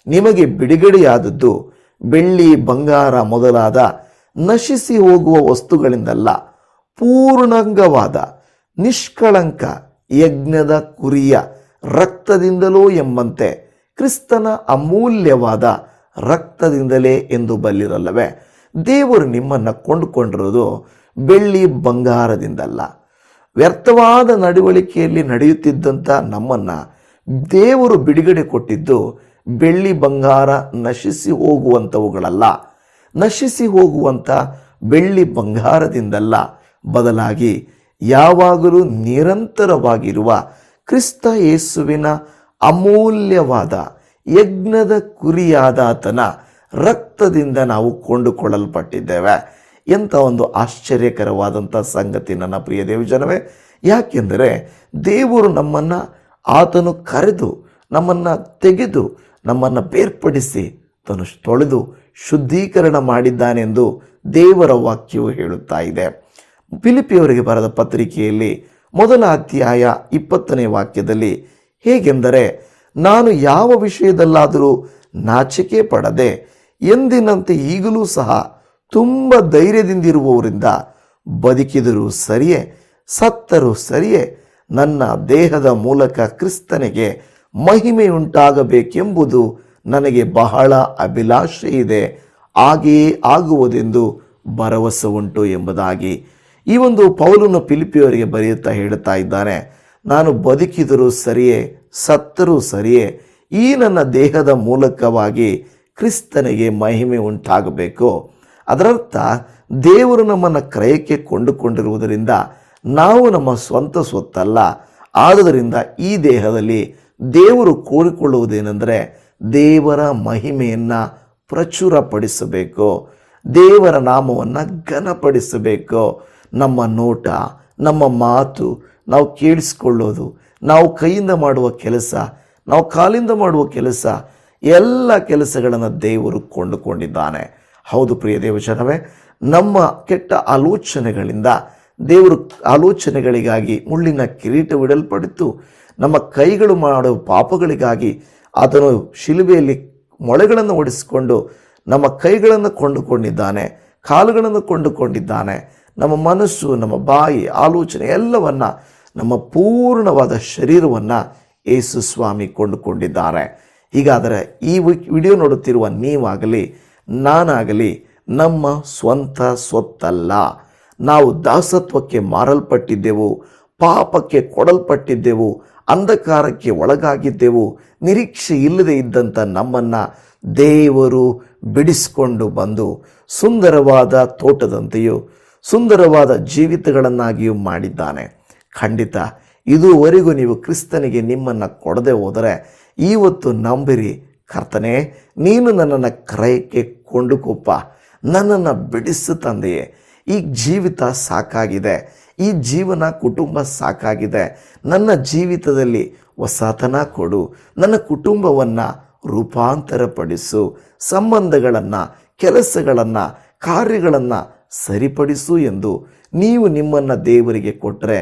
ನಿಮಗೆ ಬಿಡುಗಡೆಯಾದದ್ದು ಬೆಳ್ಳಿ, ಬಂಗಾರ ಮೊದಲಾದ ನಶಿಸಿ ಹೋಗುವ ವಸ್ತುಗಳಿಂದಲ್ಲ, ಪೂರ್ಣಾಂಗವಾದ, ನಿಷ್ಕಳಂಕ, ಯಜ್ಞದ ಕುರಿಯ ರಕ್ತದಿಂದಲೋ ಎಂಬಂತೆ ಕ್ರಿಸ್ತನ ಅಮೂಲ್ಯವಾದ ರಕ್ತದಿಂದಲೇ ಎಂದು ಬಲ್ಲಿರಲ್ಲವೇ? ದೇವರು ನಿಮ್ಮನ್ನು ಕೊಂಡುಕೊಂಡಿರೋದು ಬೆಳ್ಳಿ, ಬಂಗಾರದಿಂದಲ್ಲ. ವ್ಯರ್ಥವಾದ ನಡವಳಿಕೆಯಲ್ಲಿ ನಡೆಯುತ್ತಿದ್ದಂಥ ನಮ್ಮನ್ನು ದೇವರು ಬಿಡುಗಡೆ ಕೊಟ್ಟಿದ್ದು ಬೆಳ್ಳಿ ಬಂಗಾರ ನಶಿಸಿ ಹೋಗುವಂಥವುಗಳಲ್ಲ ನಶಿಸಿ ಹೋಗುವಂಥ ಬೆಳ್ಳಿ ಬಂಗಾರದಿಂದಲ್ಲ. ಬದಲಾಗಿ ಯಾವಾಗಲೂ ನಿರಂತರವಾಗಿರುವ ಕ್ರಿಸ್ತ ಯೇಸುವಿನ ಅಮೂಲ್ಯವಾದ ಯಜ್ಞದ ಕುರಿಯಾದಾತನ ರಕ್ತದಿಂದ ನಾವು ಕೊಂಡುಕೊಳ್ಳಲ್ಪಟ್ಟಿದ್ದೇವೆ. ಎಂಥ ಒಂದು ಆಶ್ಚರ್ಯಕರವಾದಂಥ ಸಂಗತಿ ನನ್ನ ಪ್ರಿಯ ದೇವಜನವೇ ಯಾಕೆಂದರೆ ದೇವರು ನಮ್ಮನ್ನು ಆತನು ಕರೆದು, ನಮ್ಮನ್ನು ತೆಗೆದು, ನಮ್ಮನ್ನು ಬೇರ್ಪಡಿಸಿ, ತನು ತೊಳೆದು ಶುದ್ಧೀಕರಣ ಮಾಡಿದ್ದಾನೆಂದು ದೇವರ ವಾಕ್ಯವು ಹೇಳುತ್ತಾ ಇದೆ. ಫಿಲಿಪಿಯವರಿಗೆ ಬರೆದ ಪತ್ರಿಕೆಯಲ್ಲಿ ಮೊದಲ ಅಧ್ಯಾಯ ಇಪ್ಪತ್ತನೇ ವಾಕ್ಯದಲ್ಲಿ ಹೇಗೆಂದರೆ, ನಾನು ಯಾವ ವಿಷಯದಲ್ಲಾದರೂ ನಾಚಿಕೆ ಪಡದೆ ಎಂದಿನಂತೆ ಈಗಲೂ ಸಹ ತುಂಬ ಧೈರ್ಯದಿಂದಿರುವವರಿಂದ ಬದುಕಿದರೂ ಸರಿಯೇ, ಸತ್ತರೂ ಸರಿಯೇ, ನನ್ನ ದೇಹದ ಮೂಲಕ ಕ್ರಿಸ್ತನಿಗೆ ಮಹಿಮೆಯುಂಟಾಗಬೇಕೆಂಬುದು ನನಗೆ ಬಹಳ ಅಭಿಲಾಷೆ ಇದೆ. ಹಾಗೆಯೇ ಆಗುವುದೆಂದು ಭರವಸೆ ಉಂಟು ಎಂಬುದಾಗಿ ಈ ಒಂದು ಪೌಲನು ಪಿಲಿಪಿಯವರಿಗೆ ಬರೆಯುತ್ತಾ ಹೇಳುತ್ತಾ ಇದ್ದಾನೆ. ನಾನು ಬದುಕಿದರೂ ಸರಿಯೇ, ಸತ್ತರೂ ಸರಿಯೇ, ಈ ನನ್ನ ದೇಹದ ಮೂಲಕವಾಗಿ ಕ್ರಿಸ್ತನಿಗೆ ಮಹಿಮೆ ಉಂಟಾಗಬೇಕು ಅದರರ್ಥ, ದೇವರು ನಮ್ಮನ್ನು ಕ್ರಯಕ್ಕೆ ಕೊಂಡುಕೊಂಡಿರುವುದರಿಂದ ನಾವು ನಮ್ಮ ಸ್ವಂತ ಸ್ವತ್ತಲ್ಲ. ಆದುದರಿಂದ ಈ ದೇಹದಲ್ಲಿ ದೇವರು ಕೋರಿಕೊಳ್ಳುವುದೇನೆಂದರೆ ದೇವರ ಮಹಿಮೆಯನ್ನು ಪ್ರಚುರಪಡಿಸಬೇಕು. ದೇವರ ನಾಮವನ್ನು ಘನಪಡಿಸಬೇಕು. ನಮ್ಮ ನೋಟ, ನಮ್ಮ ಮಾತು ನಾವು ಕೇಳಿಸ್ಕೊಳ್ಳೋದು, ನಾವು ಕೈಯಿಂದ ಮಾಡುವ ಕೆಲಸ, ನಾವು ಕಾಲಿಂದ ಮಾಡುವ ಕೆಲಸ, ಎಲ್ಲ ಕೆಲಸಗಳನ್ನು ದೇವರು ಕೊಂಡುಕೊಂಡಿದ್ದಾನೆ. ಹೌದು ಪ್ರಿಯ ದೇವಜನವೇ, ನಮ್ಮ ಕೆಟ್ಟ ಆಲೋಚನೆಗಳಿಂದ ದೇವರು ಆಲೋಚನೆಗಳಿಗಾಗಿ ಮುಳ್ಳಿನ ಕಿರೀಟವಿಡಲ್ಪಡಿತು. ನಮ್ಮ ಕೈಗಳು ಮಾಡುವ ಪಾಪಗಳಿಗಾಗಿ ಆತನು ಶಿಲುಬೆಯಲ್ಲಿ ಮೊಳೆಗಳನ್ನು ಓಡಿಸಿಕೊಂಡು ನಮ್ಮ ಕೈಗಳನ್ನು ಕೊಂಡುಕೊಂಡಿದ್ದಾನೆ, ಕಾಲುಗಳನ್ನು ಕೊಂಡುಕೊಂಡಿದ್ದಾನೆ. ನಮ್ಮ ಮನಸ್ಸು, ನಮ್ಮ ಬಾಯಿ, ಆಲೋಚನೆ ಎಲ್ಲವನ್ನ, ನಮ್ಮ ಪೂರ್ಣವಾದ ಶರೀರವನ್ನು ಯೇಸು ಸ್ವಾಮಿ ಕೊಂಡುಕೊಂಡಿದ್ದಾರೆ. ಹೀಗಾದರೆ ಈ ವಿಡಿಯೋ ನೋಡುತ್ತಿರುವ ನೀವಾಗಲಿ ನಾನಾಗಲಿ ನಮ್ಮ ಸ್ವಂತ ಸ್ವತ್ತಲ್ಲ. ನಾವು ದಾಸತ್ವಕ್ಕೆ ಮಾರಲ್ಪಟ್ಟಿದ್ದೆವು, ಪಾಪಕ್ಕೆ ಕೊಡಲ್ಪಟ್ಟಿದ್ದೆವು, ಅಂಧಕಾರಕ್ಕೆ ಒಳಗಾಗಿದ್ದೆವು, ನಿರೀಕ್ಷೆ ಇಲ್ಲದೆ ಇದ್ದಂಥ ನಮ್ಮನ್ನು ದೇವರು ಬಿಡಿಸಿಕೊಂಡು ಬಂದು ಸುಂದರವಾದ ತೋಟದಂತೆಯೂ ಸುಂದರವಾದ ಜೀವಿತಗಳನ್ನಾಗಿಯೂ ಮಾಡಿದ್ದಾನೆ. ಖಂಡಿತ, ಇದುವರೆಗೂ ನೀವು ಕ್ರಿಸ್ತನಿಗೆ ನಿಮ್ಮನ್ನು ಕೊಡದೆ ಹೋದರೆ ಇವತ್ತು ನಂಬಿರಿ ಕರ್ತನೆ, ನೀನು ನನ್ನನ್ನು ಕ್ರಯಕ್ಕೆ ಕೊಂಡುಕೊಪ್ಪ. ನನ್ನನ್ನು ಬಿಡಿಸು ತಂದೆಯೇ. ಈ ಜೀವಿತ ಸಾಕಾಗಿದೆ. ಈ ಜೀವನ ಕುಟುಂಬ ಸಾಕಾಗಿದೆ. ನನ್ನ ಜೀವಿತದಲ್ಲಿ ಹೊಸತನ ಕೊಡು. ನನ್ನ ಕುಟುಂಬವನ್ನು ರೂಪಾಂತರಪಡಿಸು. ಸಂಬಂಧಗಳನ್ನು, ಕೆಲಸಗಳನ್ನು, ಕಾರ್ಯಗಳನ್ನು ಸರಿಪಡಿಸು ಎಂದು ನೀವು ನಿಮ್ಮನ್ನು ದೇವರಿಗೆ ಕೊಟ್ಟರೆ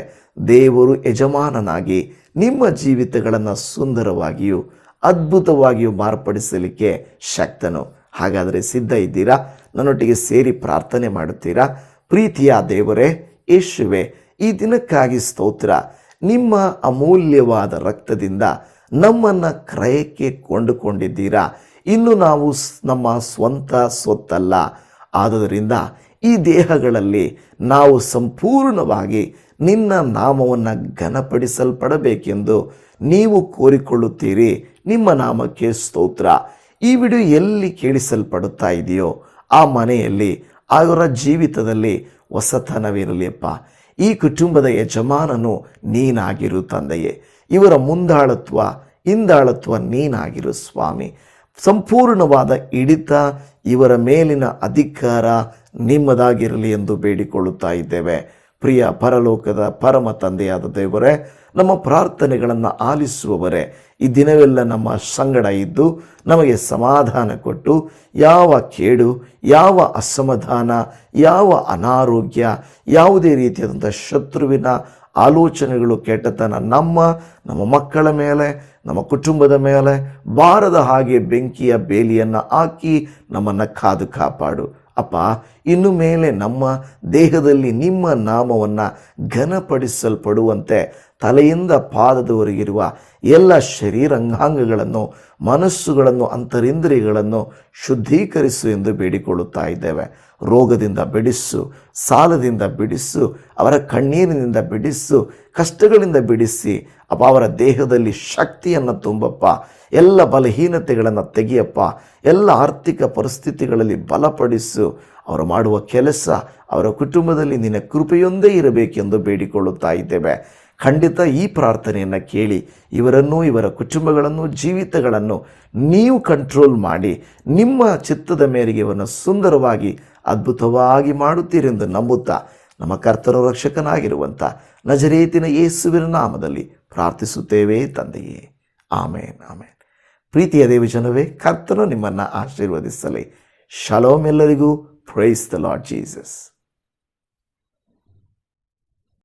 ದೇವರು ಯಜಮಾನನಾಗಿ ನಿಮ್ಮ ಜೀವಿತಗಳನ್ನು ಸುಂದರವಾಗಿಯೂ ಅದ್ಭುತವಾಗಿಯೂ ಮಾರ್ಪಡಿಸಲಿಕ್ಕೆ ಶಕ್ತನು. ಹಾಗಾದರೆ ಸಿದ್ಧ ಇದ್ದೀರಾ? ನನ್ನೊಟ್ಟಿಗೆ ಸೇರಿ ಪ್ರಾರ್ಥನೆ ಮಾಡುತ್ತೀರಾ? ಪ್ರೀತಿಯ ದೇವರೇ, ಯೇಸುವೆ, ಈ ದಿನಕ್ಕಾಗಿ ಸ್ತೋತ್ರ. ನಿಮ್ಮ ಅಮೂಲ್ಯವಾದ ರಕ್ತದಿಂದ ನಮ್ಮನ್ನು ಕ್ರಯಕ್ಕೆ ಕೊಂಡುಕೊಂಡಿದ್ದೀರಾ? ಇನ್ನು ನಾವು ನಮ್ಮ ಸ್ವಂತ ಸ್ವತ್ತಲ್ಲ. ಆದುದರಿಂದ ಈ ದೇಹಗಳಲ್ಲಿ ನಾವು ಸಂಪೂರ್ಣವಾಗಿ ನಿನ್ನ ನಾಮವನ್ನು ಘನಪಡಿಸಲ್ಪಡಬೇಕೆಂದು ನೀವು ಕೋರಿಕೊಳ್ಳುತ್ತೀರಿ. ನಿಮ್ಮ ನಾಮಕ್ಕೆ ಸ್ತೋತ್ರ. ಈ ವಿಡಿಯೋ ಎಲ್ಲಿ ಕೇಳಿಸಲ್ಪಡುತ್ತಾ ಇದೆಯೋ ಆ ಮನೆಯಲ್ಲಿ, ಅವರ ಜೀವಿತದಲ್ಲಿ ಹೊಸತನವಿರಲಿಯಪ್ಪ ಈ ಕುಟುಂಬದ ಯಜಮಾನನು ನೀನಾಗಿರು ತಂದೆಯೇ. ಇವರ ಮುಂದಾಳತ್ವ, ಹಿಂದಾಳತ್ವ ನೀನಾಗಿರು ಸ್ವಾಮಿ. ಸಂಪೂರ್ಣವಾದ ಹಿಡಿತ ಇವರ ಮೇಲಿನ ಅಧಿಕಾರ ನಿಮ್ಮದಾಗಿರಲಿ ಎಂದು ಬೇಡಿಕೊಳ್ಳುತ್ತಾ ಇದ್ದೇವೆ. ಪ್ರಿಯ ಪರಲೋಕದ ಪರಮ ತಂದೆಯಾದ ದೇವರೇ ನಮ್ಮ ಪ್ರಾರ್ಥನೆಗಳನ್ನು ಆಲಿಸುವವರೇ, ಈ ದಿನವೆಲ್ಲ ನಮ್ಮ ಸಂಗಡ ಇದ್ದು ನಮಗೆ ಸಮಾಧಾನ ಕೊಟ್ಟು, ಯಾವ ಕೇಡು, ಯಾವ ಅಸಮಾಧಾನ, ಯಾವ ಅನಾರೋಗ್ಯ, ಯಾವುದೇ ರೀತಿಯಾದಂಥ ಶತ್ರುವಿನ ಆಲೋಚನೆಗಳು ಕೆಟ್ಟತನ ನಮ್ಮ ನಮ್ಮ ಮಕ್ಕಳ ಮೇಲೆ, ನಮ್ಮ ಕುಟುಂಬದ ಮೇಲೆ, ಬಾರದ ಹಾಗೆ ಬೆಂಕಿಯ ಬೇಲಿಯನ್ನು ಹಾಕಿ ನಮ್ಮನ್ನು ಕಾದು ಕಾಪಾಡು. ಅಪ್ಪ, ಇನ್ನು ಮೇಲೆ ನಮ್ಮ ದೇಹದಲ್ಲಿ ನಿಮ್ಮ ನಾಮವನ್ನು ಘನಪಡಿಸಲ್ಪಡುವಂತೆ ತಲೆಯಿಂದ ಪಾದದವರೆಗಿರುವ ಎಲ್ಲ ಶರೀರಂಗಾಂಗಗಳನ್ನು ಮನಸ್ಸುಗಳನ್ನು, ಅಂತರಿಂದ್ರಿಯಗಳನ್ನು ಶುದ್ಧೀಕರಿಸು ಎಂದು ಬೇಡಿಕೊಳ್ಳುತ್ತಾ ಇದ್ದೇವೆ. ರೋಗದಿಂದ ಬಿಡಿಸು, ಸಾಲದಿಂದ ಬಿಡಿಸು, ಅವರ ಕಣ್ಣೀರಿನಿಂದ ಬಿಡಿಸು, ಕಷ್ಟಗಳಿಂದ ಬಿಡಿಸಿ, ಅಪ್ಪ, ಅವರ ದೇಹದಲ್ಲಿ ಶಕ್ತಿಯನ್ನು ತುಂಬಪ್ಪ, ಎಲ್ಲ ಬಲಹೀನತೆಗಳನ್ನು ತೆಗೆಯಪ್ಪ, ಎಲ್ಲ ಆರ್ಥಿಕ ಪರಿಸ್ಥಿತಿಗಳಲ್ಲಿ ಬಲಪಡಿಸು. ಅವರು ಮಾಡುವ ಕೆಲಸ ಅವರ ಕುಟುಂಬದಲ್ಲಿ ನಿನ್ನ ಕೃಪೆಯೊಂದೇ ಇರಬೇಕೆಂದು ಬೇಡಿಕೊಳ್ಳುತ್ತಾ ಇದ್ದೇವೆ. ಖಂಡಿತ ಈ ಪ್ರಾರ್ಥನೆಯನ್ನು ಕೇಳಿ, ಇವರನ್ನು, ಇವರ ಕುಟುಂಬಗಳನ್ನು, ಜೀವಿತಗಳನ್ನು ನೀವು ಕಂಟ್ರೋಲ್ ಮಾಡಿ, ನಿಮ್ಮ ಚಿತ್ತದ ಮೇರೆಗೆ ಇವರನ್ನು ಸುಂದರವಾಗಿ, ಅದ್ಭುತವಾಗಿ ಮಾಡುತ್ತೀರೆಂದು ನಂಬುತ್ತಾ ನಮ್ಮ ಕರ್ತನ ರಕ್ಷಕನಾಗಿರುವಂಥ ನಜರೇತಿನ ಯೇಸುವಿನ ನಾಮದಲ್ಲಿ ಪ್ರಾರ್ಥಿಸುತ್ತೇವೆ ತಂದೆಯೇ. ಆಮೇನ್ ಆಮೇನ್. ಪ್ರೀತಿಯ ದೇವಜನವೇ ಕರ್ತನು ನಿಮ್ಮನ್ನು ಆಶೀರ್ವದಿಸಲಿ. ಶಲೋಮ್ ಎಲ್ಲರಿಗೂ ಪ್ರೈಸ್ ದ ಲಾರ್ಡ್ ಜೀಸಸ್